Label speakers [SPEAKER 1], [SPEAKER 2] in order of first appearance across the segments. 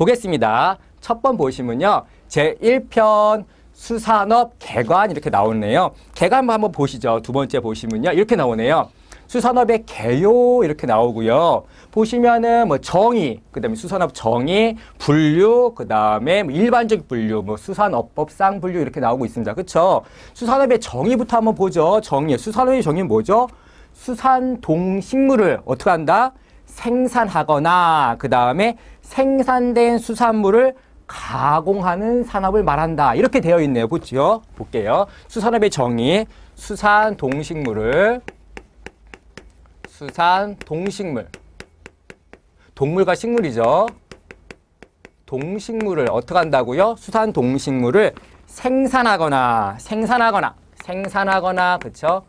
[SPEAKER 1] 보겠습니다. 첫 번 보시면요. 제 1편 수산업 개관 이렇게 나오네요. 개관 한번 보시죠. 두 번째 보시면요. 이렇게 나오네요. 수산업의 개요 이렇게 나오고요. 보시면은 뭐 정의, 그다음에 수산업 정의, 분류, 그다음에 뭐 일반적 분류, 뭐 수산업법상 분류 이렇게 나오고 있습니다. 그렇죠? 수산업의 정의부터 한번 보죠. 정의. 수산업의 정의는 뭐죠? 수산 동식물을 어떻게 한다? 생산하거나 그 다음에 생산된 수산물을 가공하는 산업을 말한다. 이렇게 되어 있네요. 보죠? 볼게요. 수산업의 정의, 수산 동식물을 수산 동식물 동물과 식물이죠. 동식물을 어떻게 한다고요? 수산 동식물을 생산하거나 생산하거나 생산하거나 그쵸?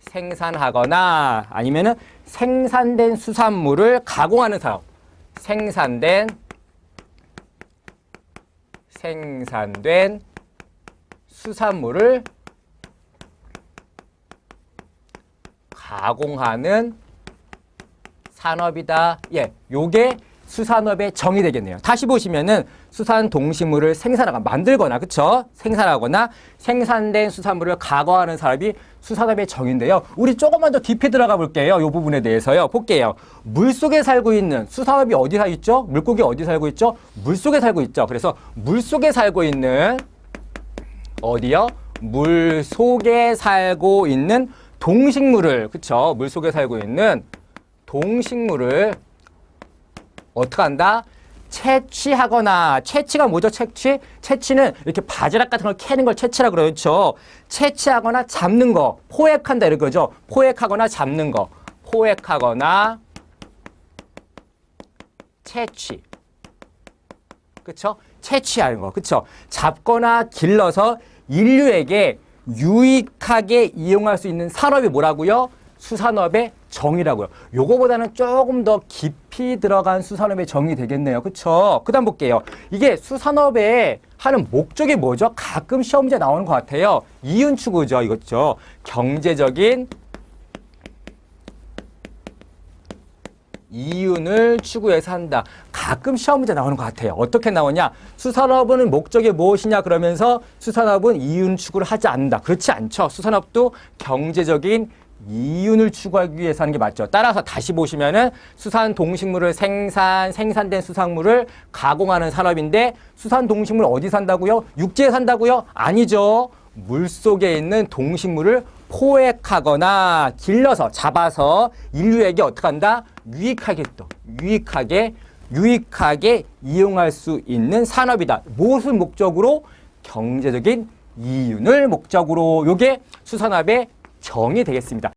[SPEAKER 1] 생산하거나 아니면은 생산된 수산물을 가공하는 사업. 생산된 생산된 수산물을 가공하는 산업이다. 예, 요게 수산업의 정의 되겠네요. 다시 보시면은 수산 동식물을 생산하거나 만들거나 그쵸? 생산하거나 생산된 수산물을 가공하는 사업이 수산업의 정의인데요. 우리 조금만 더 딥에 들어가 볼게요. 이 부분에 대해서요. 볼게요. 물속에 살고 있는 수산업이 어디 살고 있죠? 물고기 어디 살고 있죠? 물속에 살고 있죠. 그래서 물속에 살고 있는 어디요? 물 속에 살고 있는 동식물을 그쵸? 물 속에 살고 있는 동식물을 어떻게 한다? 채취하거나 채취가 뭐죠? 채취? 채취는 이렇게 바지락 같은 걸 캐는 걸 채취라 그러죠. 채취하거나 잡는 거, 포획한다 이런 거죠. 포획하거나 잡는 거, 포획하거나 채취. 그쵸? 채취하는 거. 그쵸? 잡거나 길러서 인류에게 유익하게 이용할 수 있는 산업이 뭐라고요? 수산업의 정의라고요. 요거보다는 조금 더 깊 이 들어간 수산업의 정의 되겠네요. 그쵸? 그 다음 볼게요. 이게 수산업에 하는 목적이 뭐죠? 가끔 시험 문제 나오는 것 같아요. 이윤 추구죠. 이거죠. 경제적인 이윤을 추구해서 한다. 가끔 시험 문제 나오는 것 같아요. 어떻게 나오냐? 수산업은 목적이 무엇이냐? 그러면서 수산업은 이윤 추구를 하지 않는다. 그렇지 않죠. 수산업도 경제적인 이윤을 추구하기 위해서 하는 게 맞죠. 따라서 다시 보시면은 수산 동식물을 생산, 생산된 수산물을 가공하는 산업인데 수산 동식물 어디 산다고요? 육지에 산다고요? 아니죠. 물 속에 있는 동식물을 포획하거나 길러서 잡아서 인류에게 어떻게 한다? 유익하게 또 유익하게 유익하게 이용할 수 있는 산업이다. 무엇을 목적으로? 경제적인 이윤을 목적으로 요게 수산업의 정의 되겠습니다.